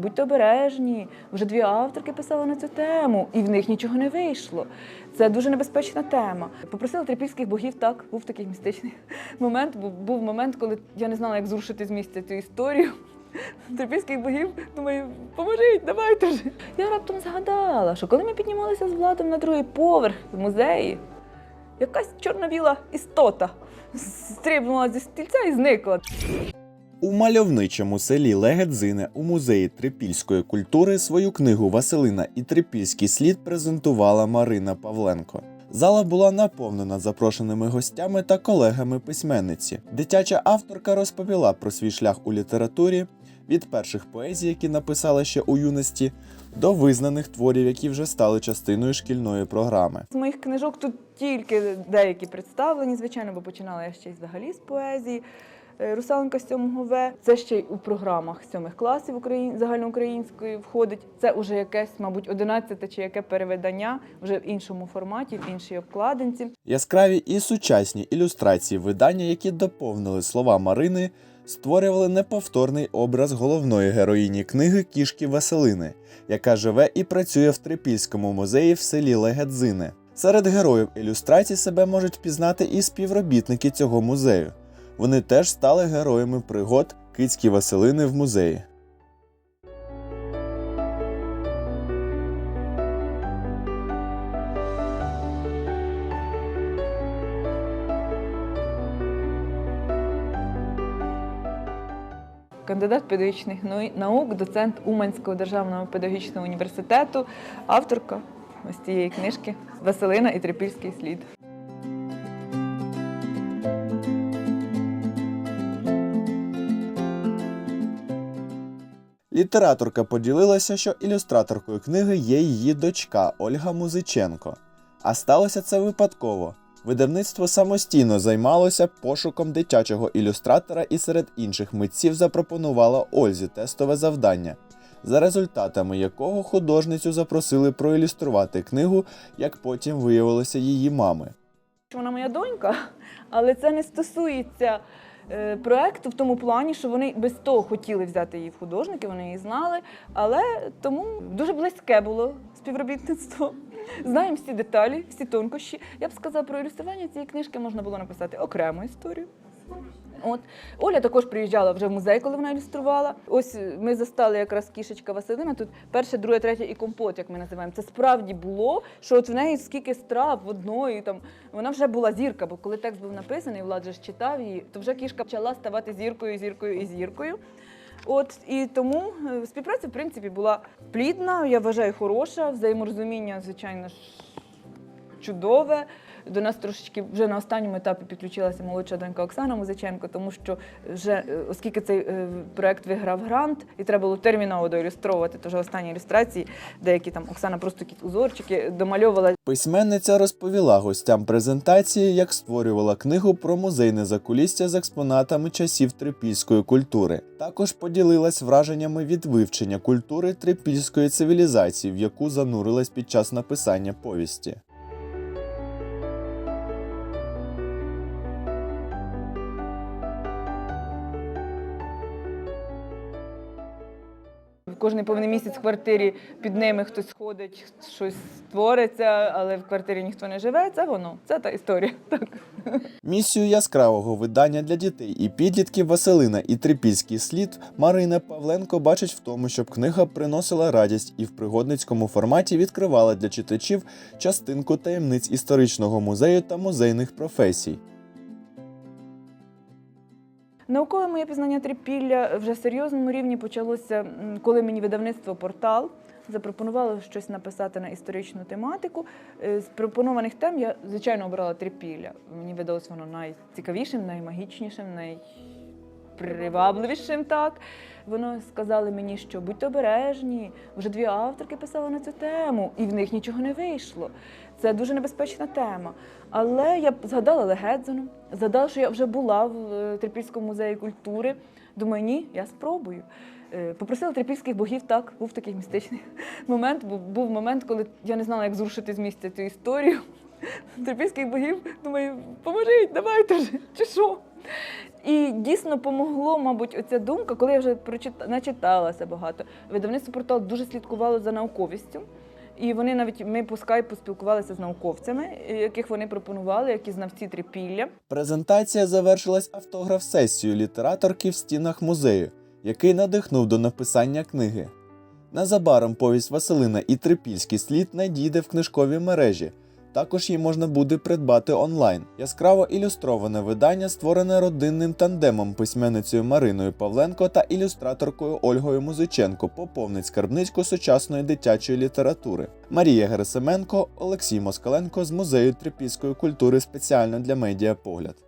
Будьте обережні, вже дві авторки писали на цю тему, і в них нічого не вийшло. Це дуже небезпечна тема. Попросила трипільських богів, так, був такий містичний момент. Був, був момент, коли я не знала, як зрушити з місця цю історію. Трипільських богів, думаю, поможіть, давайте вже. Я раптом згадала, що коли ми піднімалися з владом на другий поверх в музеї, якась чорно-біла істота стрибнула зі стільця і зникла. У мальовничому селі Легедзине у музеї трипільської культури свою книгу Василина і Трипільський слід презентувала Марина Павленко. Зала була наповнена запрошеними гостями та колегами письменниці. Дитяча авторка розповіла про свій шлях у літературі від перших поезій, які написала ще у юності, до визнаних творів, які вже стали частиною шкільної програми. З моїх книжок тут тільки деякі представлені, звичайно, бо починала я ще й взагалі з поезії. Русаленка з 7 В. Це ще й у програмах сьомих класів Україн... загальноукраїнської входить. Це вже якесь, мабуть, 11 чи яке перевидання, вже в іншому форматі, в іншій обкладинці. Яскраві і сучасні ілюстрації видання, які доповнили слова Марини, створювали неповторний образ головної героїні книги кішки Василини, яка живе і працює в Трипільському музеї в селі Легедзине. Серед героїв ілюстрацій себе можуть пізнати і співробітники цього музею. Вони теж стали героями пригод кицькі Василини в музеї. Кандидат педагогічних наук, доцент Уманського державного педагогічного університету, авторка ось цієї книжки Василина і Трипільський слід. Літераторка поділилася, що ілюстраторкою книги є її дочка Ольга Музиченко. А сталося це випадково. Видавництво самостійно займалося пошуком дитячого ілюстратора і серед інших митців запропонувало Ользі тестове завдання, за результатами якого художницю запросили проілюструвати книгу, як потім виявилося її мами. Вона моя донька, але це не стосується проекту в тому плані, що вони без того хотіли взяти її в художники, вони її знали, але тому дуже близьке було співробітництво. Знаємо всі деталі, всі тонкощі. Я б сказала, про ілюстрування цієї книжки можна було написати окрему історію. От Оля також приїжджала вже в музей, коли вона ілюструвала. Ось е, ми застали якраз кішечка Василина. Тут перше, друге, третє і компот, як ми називаємо. Це справді було, що от в неї скільки страв в одної там. Вона вже була зірка, бо коли текст був написаний, Влад же ж читав її, то вже кішка почала ставати зіркою, зіркою і зіркою. От і тому е, співпраця, в принципі, була плідна, я вважаю, хороша, взаєморозуміння, звичайно ж, чудове. До нас трошечки вже на останньому етапі підключилася молодша донька Оксана Музиченко, тому що вже е, оскільки цей е, проект виграв грант, і треба було терміново доілюстровувати, то вже останні ілюстрації, деякі там Оксана просто якісь узорчики домальовувала. Письменниця розповіла гостям презентації, як створювала книгу про музейне закулістя з експонатами часів трипільської культури. Також поділилась враженнями від вивчення культури трипільської цивілізації, в яку занурилась під час написання повісті. Кожний повний місяць в квартирі під ними хтось ходить, щось створиться, але в квартирі ніхто не живе. Це воно, це та історія. Так. Місію яскравого видання для дітей і підлітків Василина і Трипільський слід Марина Павленко бачить в тому, щоб книга приносила радість і в пригодницькому форматі відкривала для читачів частинку таємниць історичного музею та музейних професій. Наукове моє пізнання трипілля вже серйозному рівні почалося, коли мені видавництво портал запропонувало щось написати на історичну тематику. Е, З пропонованих тем я, звичайно, обрала трипілля. Мені видалось воно найцікавішим, наймагічнішим, найпривабливішим. Так. Воно сказали мені, що будьте обережні, вже дві авторки писали на цю тему, і в них нічого не вийшло. Це дуже небезпечна тема. Але я згадала Легедзину, згадала, що я вже була в е, Трипільському музеї культури. Думаю, ні, я спробую. Е, Попросила трипільських богів, так, був такий містичний момент. Був момент, коли я не знала, як зрушити з місця цю історію. Трипільських богів, думаю, поможіть, давайте вже, чи що? І дійсно помогло, мабуть, оця думка, коли я вже прочита... начиталася багато. Видавництво портал дуже слідкувало за науковістю. І вони навіть ми по скайпу спілкувалися з науковцями, яких вони пропонували, які знавці трипілля. Презентація завершилась автограф-сесією літераторки в стінах музею, який надихнув до написання книги. Незабаром повість Василина і Трипільський слід надійде в книжкові мережі. Також її можна буде придбати онлайн. Яскраво ілюстроване видання створене родинним тандемом письменницею Мариною Павленко та ілюстраторкою Ольгою Музиченко поповнить скарбницьку сучасної дитячої літератури. Марія Герасименко, Олексій Москаленко з музею трипільської культури спеціально для медіапогляд.